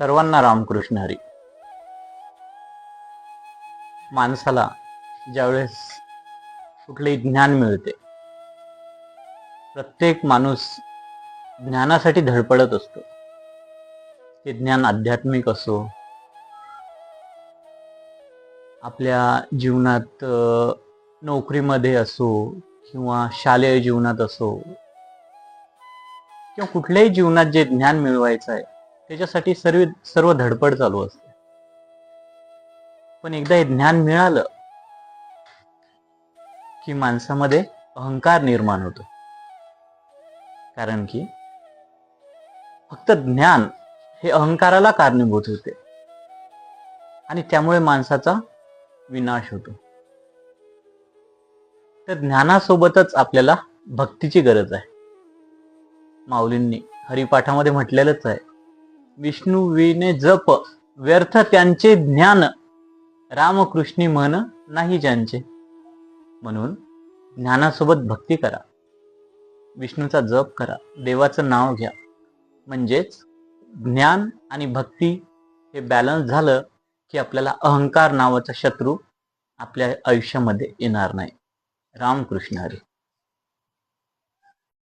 सर्वांना रामकृष्ण हरी. माणसाला ज्यावेळेस कुठलेही ज्ञान मिळते प्रत्येक माणूस ज्ञानासाठी धडपडत असतो. ते ज्ञान आध्यात्मिक असो आपल्या जीवनात नोकरीमध्ये असो किंवा शालेय जीवनात असो किंवा कुठल्याही जीवनात जे ज्ञान मिळवायचं आहे त्याच्यासाठी सर्व सर्व धडपड चालू असते. पण एकदा हे ज्ञान मिळालं की माणसामध्ये अहंकार निर्माण होतो. कारण की फक्त ज्ञान हे अहंकाराला कारणीभूत होते. आणि त्यामुळे माणसाचा विनाश होतो. तर ज्ञानासोबतच आपल्याला भक्तीची गरज आहे. माऊलींनी हरिपाठामध्ये म्हटलेलंच आहे. विष्णूवीने जप व्यर्थ त्यांचे ज्ञान. रामकृष्णी म्हण नाही ज्यांचे. म्हणून ज्ञानासोबत भक्ती करा. विष्णूचा जप करा. देवाचं नाव घ्या. म्हणजेच ज्ञान आणि भक्ती हे बॅलन्स झालं की आपल्याला अहंकार नावाचा शत्रू आपल्या आयुष्यामध्ये येणार नाही. रामकृष्ण हरी.